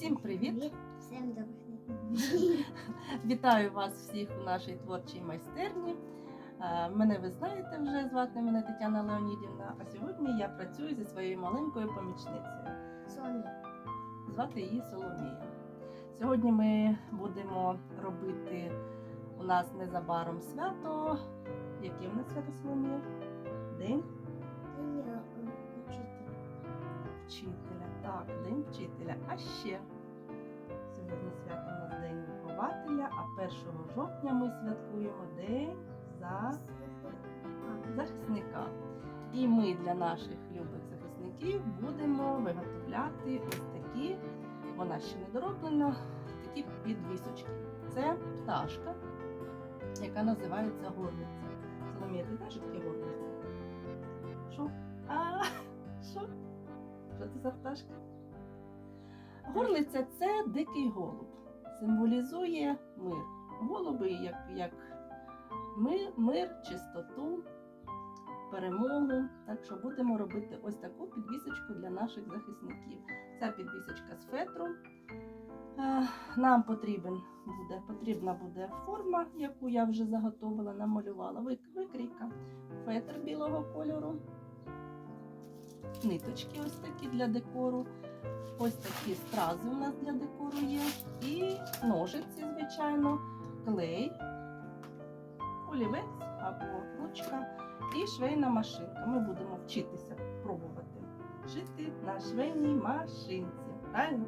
Всім привіт! Всім добрий Вітаю вас всіх у нашій творчій майстерні. Е, Мене ви знаєте вже, звати мене Тетяна Леонідівна, а сьогодні я працюю зі своєю маленькою помічницею. Соні. Звати її Соломія. Сьогодні ми будемо робити у нас незабаром свято. Яке в нас свято Соломія? День Учитель. вчителя. Так, День вчителя. А ще свято у нас День вихователя, а 1 жовтня ми святкуємо День за захисника. І ми для наших любих захисників будемо виготовляти ось такі, вона ще не дороблена, такі підвісочки. Це пташка, яка називається горлиця. Соломія, ти знаєш, що таке горлиця? Що? А, що? Що це за пташка? Горлиця це дикий голуб. Символізує мир. Голуби як, як ми, мир, чистоту, перемогу. Так що будемо робити ось таку підвісочку для наших захисників. Ця підвісочка з фетру. Е, Нам потрібен буде, потрібна буде форма, яку я вже заготовила, намалювала. Викрійка, фетр білого кольору, ниточки ось такі для декору. Ось такі стрази у нас для декору є. І ножиці, звичайно, клей, олівець або ручка і швейна машинка. Ми будемо вчитися пробувати шити на швейній машинці. Правильно?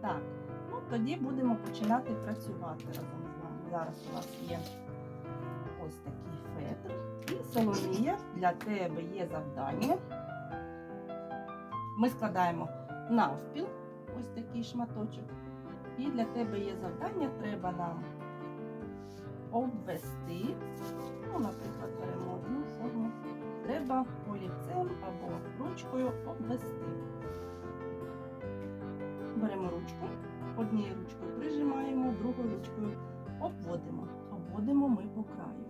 Так, ну тоді будемо починати працювати разом з вами. Зараз у нас є ось такий фетр. І Соломія, для тебе є завдання. Ми складаємо навпіл, ось такий шматочок. І для тебе є завдання, треба нам обвести. Ну, наприклад, беремо одну форму. Треба олівцем або ручкою обвести. Беремо ручку, однією ручкою прижимаємо, другою ручкою обводимо. Обводимо ми по краю.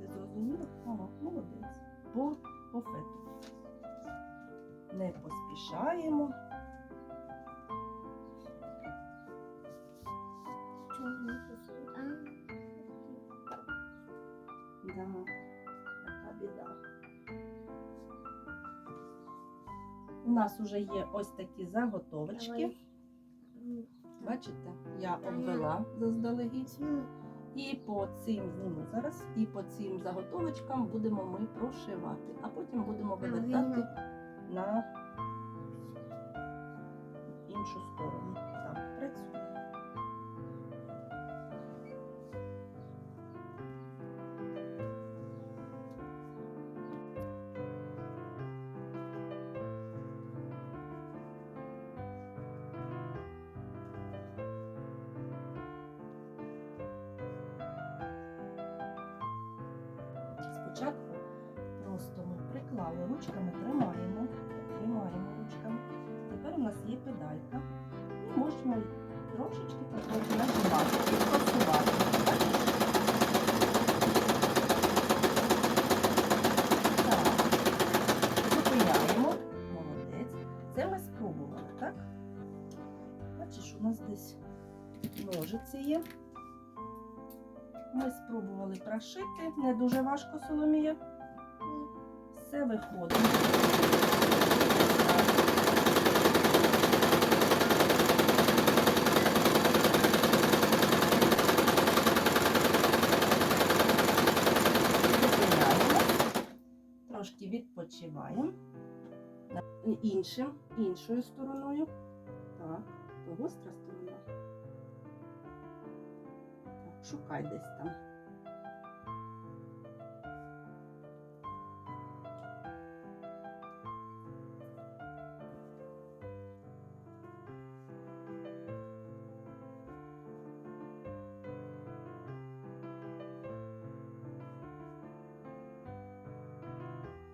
Ти зрозуміла? Ага, молодець. По, по фету. Не поспішаємо. Да, така біда. У нас вже є ось такі заготовочки. Бачите, я обвела заздалегідь. І по цим зніму зараз, і по цим заготовочкам будемо ми прошивати, а потім будемо вивертати на іншу сторону. Спочатку просто ми приклали ручками, тримаємо, тримаємо ручками. Тепер у нас є педалька. І можемо трошечки потрохи нажимати і. Так. Зупиняємо. Молодець. Це ми спробували, так? Бачиш, у нас десь ножиці є. Ми спробували прошити, не дуже важко Соломія. Все виходить. Трошки відпочиваємо. Іншим, іншою стороною. Так, гостра шукай десь там.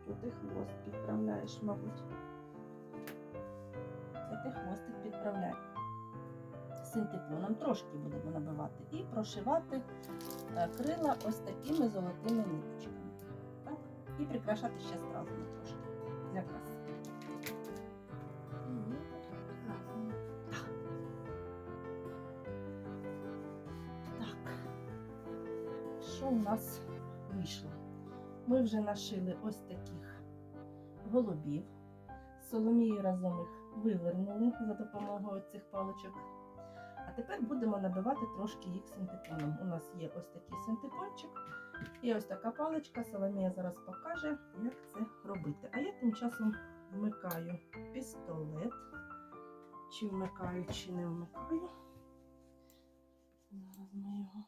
Тут ти хвост підправляєш, мабуть. синтепоном, трошки будемо набивати, і прошивати е, крила ось такими золотими ниточками. Так? І прикрашати ще стразами трошки для краси. Що у нас вийшло? Ми вже нашили ось таких голубів. Соломію разом їх вивернули за допомогою цих паличок. Тепер будемо набивати трошки їх синтепоном. У нас є ось такий синтепончик і ось така паличка. Соломія зараз покаже, як це робити. А я тим часом вмикаю пістолет. Чи вмикаю, чи не вмикаю. Зараз ми його.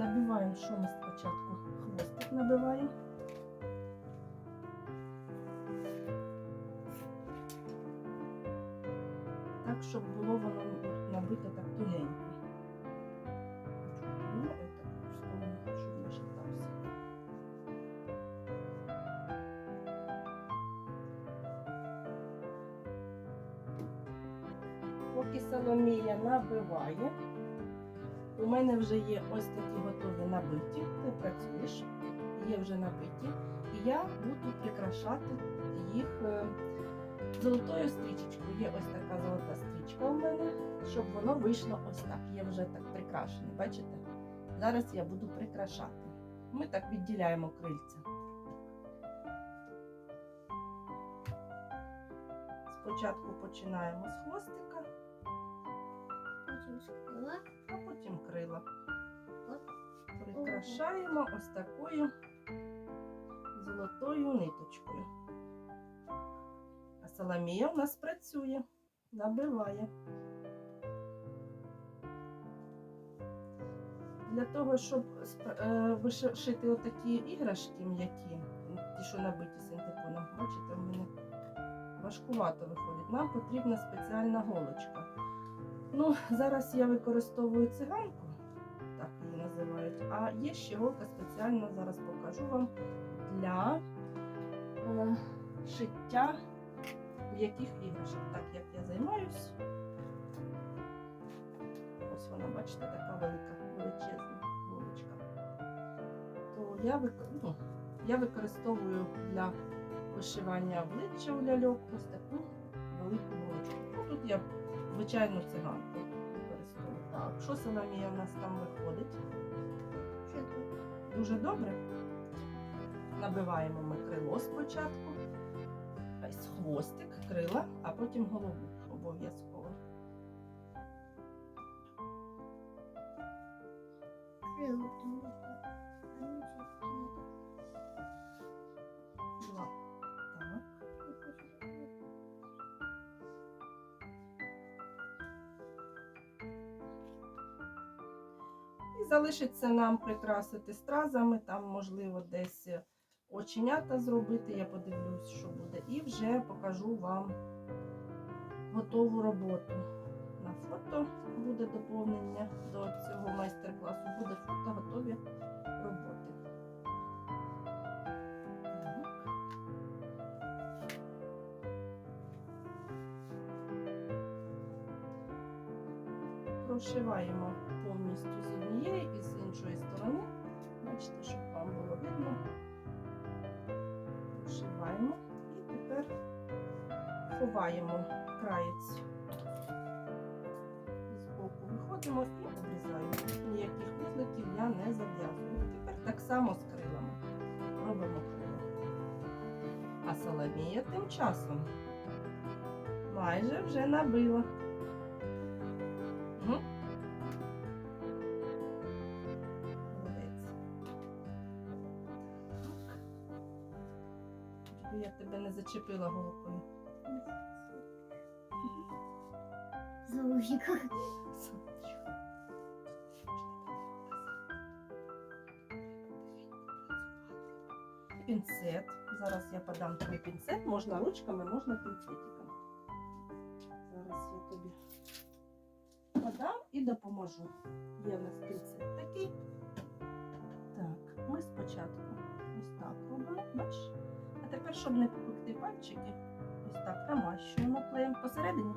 Набиваємо, що ми спочатку хвостик набиваємо. Так, щоб було воно набите так тугенько. Ну. Поки Соломія набиває, мене вже є ось такі готові набиті. Ти працюєш, є вже набиті. І я буду прикрашати їх е, золотою стрічечкою. Є ось така золота стрічка у мене, щоб воно вийшло ось так. Є вже так прикрашене. Бачите? Зараз я буду прикрашати. Ми так відділяємо крильця. Спочатку починаємо з хвостика, Потім а потім крила. Прикрашаємо ось такою золотою ниточкою. А Соломія у нас працює, набиває. Для того, щоб е, виши- шити отакі іграшки м'які, ті, що набиті синтепоном, бачите, в мене важкувато виходить. Нам потрібна спеціальна голочка. Ну, зараз я використовую циганку, так її називають. А є ще голка спеціальна, зараз покажу вам для е, шиття м'яких іграшок. Так як я займаюсь. Ось вона, бачите, така велика, величезна голочка. То я, ну, я використовую для вишивання обличчя у ляльок ось таку велику голочку. Ну, тут я звичайну циганку використовую. Так, що Соломія в нас там виходить? Дуже добре. Набиваємо ми крило спочатку, хвостик, крила, а потім голову обов'язково. Залишиться нам прикрасити стразами, там, можливо, десь оченята зробити. Я подивлюсь, що буде. І вже покажу вам готову роботу. На фото буде доповнення до цього майстер-класу. Буде фото готові роботи. Прошиваємо повністю однієї і з іншої сторони. Бачите, щоб вам було видно. Прошиваємо і тепер ховаємо краєць з боку, виходимо і обрізаємо. Ніяких вузликів я не зав'язую. Тепер так само з крилами. Робимо крила. А Соломія тим часом майже вже набила. Я тебе не зачепила голкою. Золушка. Пінцет. Зараз я подам тобі пінцет. Можна ручками, можна пінцетиком. Зараз я тобі подам і допоможу. Є в нас пінцет такий. Так, ми спочатку ось так робимо, бачиш? Тепер, щоб не попекти пальчики, ось так намащуємо клеєм посередині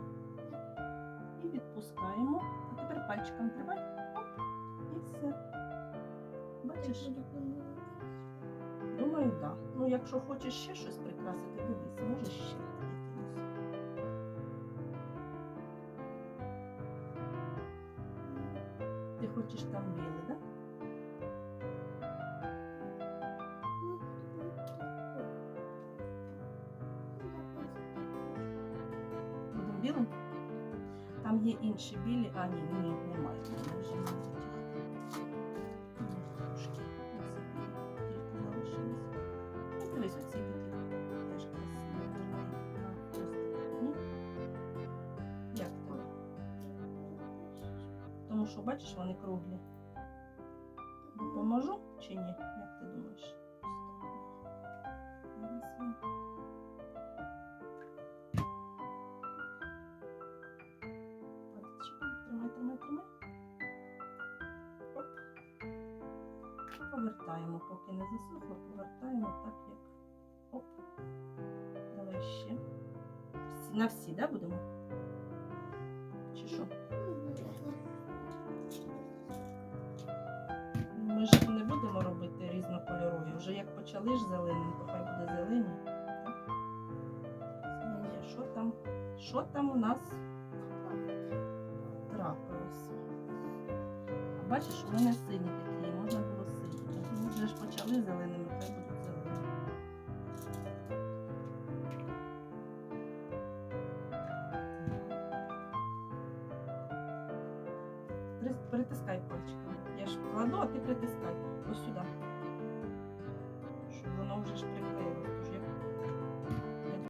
і відпускаємо. А тепер пальчиком тримай. Оп, і все. Бачиш? Думаю, так. Да. Ну, якщо хочеш ще щось прикрасити, дивись, можеш ще. Ти хочеш там білий, так? Да? Білим? Там є інші білі, а ні, ні, немає. Повертаємо, поки не засохло, повертаємо так, як. Оп. Давай ще. На всі, да, будемо? Чи що? Ми ж не будемо робити різнокольорові. Вже як почали ж зеленим, то хай буде зелені. Що там? Що там у нас трапилось? Бачиш, у мене сині такі, можна було вже почали зеленими,